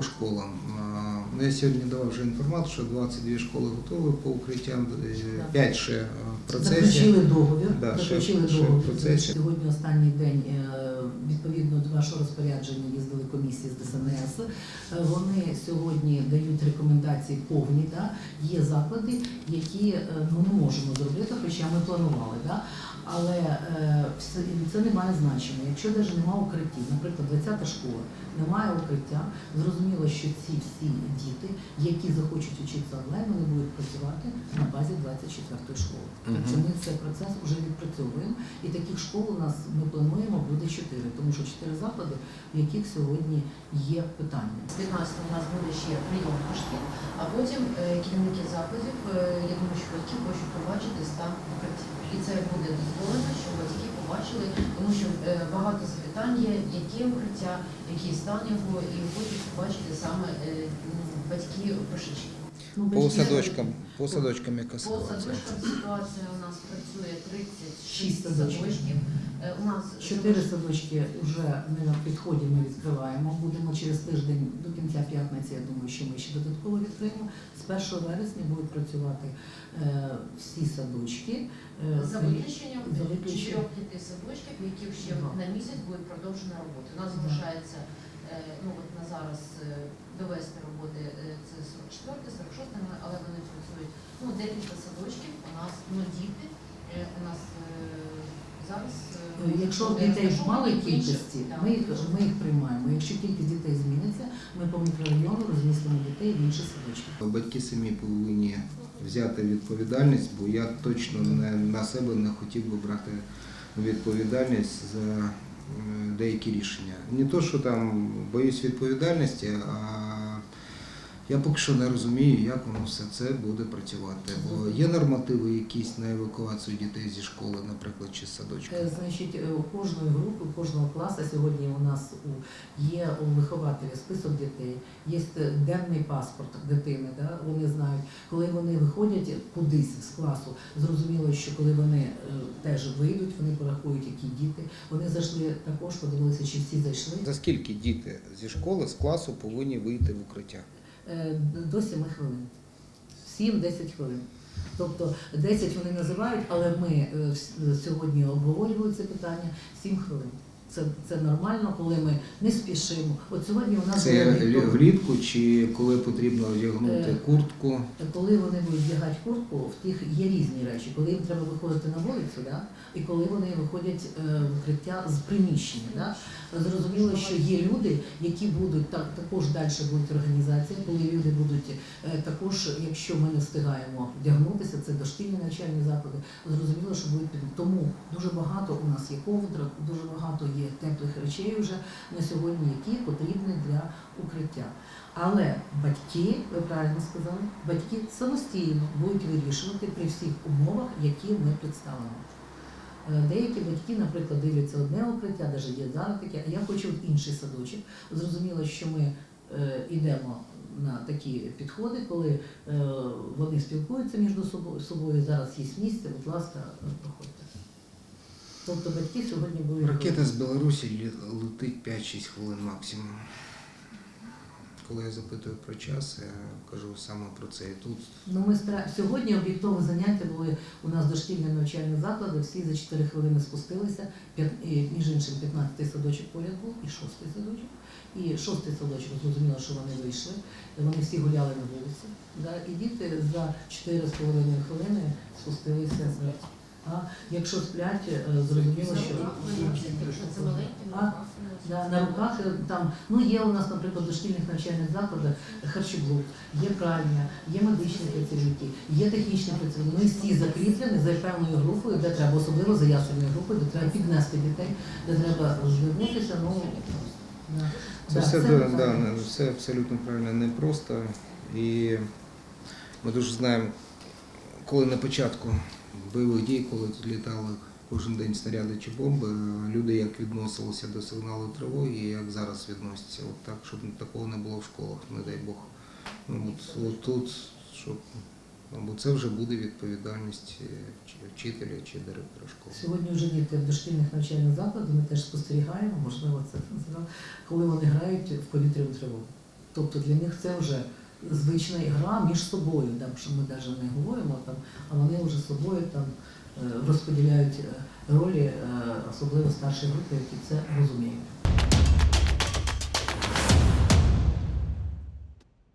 по школам. Ну, Я сьогодні давав вже інформацію, що 22 школи готові по укриттям, Так. 5 ще е, в процесі. Заключили договір. Да, ще- заключили ще в договір. процесі. Сьогодні останній день е, відповідно до вашого розпорядження їздили комісії з ДСНС. Е, Вони сьогодні дають рекомендації повні. Да? Є заклади, які е, ну, не можемо зробити, хоча ми планували. Да? Але е, це не має значення. Якщо навіть немає укриттів, наприклад, 20-та школа, немає укриття, зрозуміло, що ці всі діти, які захочуть вчитися онлайн, вони будуть працювати на базі 24-ї школи. Тобто ми цей процес вже відпрацьовуємо. І таких школ у нас ми плануємо буде 4, тому що 4 заклади, в яких сьогодні є питання. З 15 у нас буде ще прийом коштів, а потім е, керівники закладів, е, я думаю, що батьки хочуть побачити стан укриттів. І це буде дозволено, щоб батьки побачили, тому що е, багато запитань є, яке укриття, який стан його, і хочуть побачити саме е, батьки пишечки. Ну, По садочкам, по садочкам яка По садочкам ситуація у нас працює 36 Шість садочків. Е, У нас Чотири садочки вже ми на підході ми відкриваємо. Будемо через тиждень до кінця п'ятниці. Я думаю, що ми ще додатково відкриємо. З 1 вересня будуть працювати е, всі садочки. Е, За виключенням чотирьох дітей садочків, в яких ще Ага. на місяць буде продовжена робота. У нас залишається е, ну от на зараз е, довести роботи е, це 44, 46, але вони працюють. Ну декілька садочків. У нас ну діти. е, У нас е, зараз е, Е, Якщо буде дітей в розташовані малій кількості, ми їх, ми їх приймаємо. Якщо кількість дітей зміниться, ми по мікрорайону розмістимо дітей в інші садочки. Батьки самі повинні взяти відповідальність, бо я точно не на себе не хотів би брати відповідальність за е, деякі рішення. Не то, що там боюсь відповідальності, а я поки що не розумію, як воно все це буде працювати. Бо є нормативи якісь на евакуацію дітей зі школи, наприклад, чи з садочка. Е, Значить, е, у кожної групи, у кожного класу сьогодні у нас у, є у вихователя список дітей, є е, денний паспорт дитини. Да? Вони знають, коли вони виходять кудись з класу, зрозуміло, що коли вони теж вийдуть, вони порахують, які діти. Вони зайшли також, подивилися, чи всі зайшли. За скільки діти зі школи, з класу повинні вийти в укриття? Е, до 7 хвилин. 7-10 хвилин. Тобто 10 вони називають, але ми е, сьогодні обговорювали це питання 7 хвилин. Це, це нормально, коли ми не спішимо. От сьогодні у нас Це влітку чи коли потрібно одягнути Е, куртку? коли вони будуть вдягати куртку, в тих є різні речі. Коли їм треба виходити на вулицю, да? і коли вони виходять в укриття з приміщення. Да? Зрозуміло, що є люди, які будуть так також далі будуть організація, коли люди будуть е, також, якщо ми не встигаємо вдягнутися, це дошкільні навчальні заклади. Зрозуміло, що будуть під тому дуже багато у нас є ковдра, дуже багато є теплих речей вже на сьогодні, які потрібні для укриття. Але батьки, ви правильно сказали, батьки самостійно будуть вирішувати при всіх умовах, які ми представимо. Е, Деякі батьки, наприклад, дивляться одне укриття, навіть є зараз таке, а я хочу в інший садочок. Зрозуміло, що ми е, йдемо на такі підходи, коли е, вони спілкуються між собою. Зараз є місце, будь ласка, проходьте. Тобто батьки сьогодні будуть Ракета з Білорусі летить 5-6 хвилин максимум. Коли я запитую про час, я кажу саме про це. І тут Ну, ми стара... Сьогодні об'єктові заняття були у нас дошкільні навчальні заклади, всі за 4 хвилини спустилися. Між іншим, 15-й садочок поряд був і 6-й садочок. І 6-й садочок зрозуміло, що вони вийшли. Вони всі гуляли на вулиці. І діти за 4,5 хвилини спустилися з а якщо сплять, е, зрозуміло, що А? Да, на руках е, там ну є у нас, наприклад, дошкільних навчальних закладах харчоблок, є пральня, є медичні працівники, є технічні працівники. Вони всі закріплені за певною групою, де треба, особливо за ясельною групою, де треба піднести дітей, де треба звернутися. Ну да. це Да, все, це да, да, все абсолютно правильно непросто. І ми дуже знаємо, коли на початку бойових дій, коли тут літали кожен день снаряди чи бомби, люди як відносилися до сигналу тривоги і як зараз відносяться. От так, щоб такого не було в школах, не дай Бог. Ну, от, от тут, щоб, бо це вже буде відповідальність е, чи вчителя, чи директора школи. Сьогодні вже діти в дошкільних навчальних закладах, ми теж спостерігаємо, можливо, це коли вони грають в повітряну тривогу. Тобто для них це вже звична гра між собою, там, що ми навіть не говоримо, там, а вони вже собою там, е, розподіляють е, ролі, е, особливо старші групи, які це розуміють.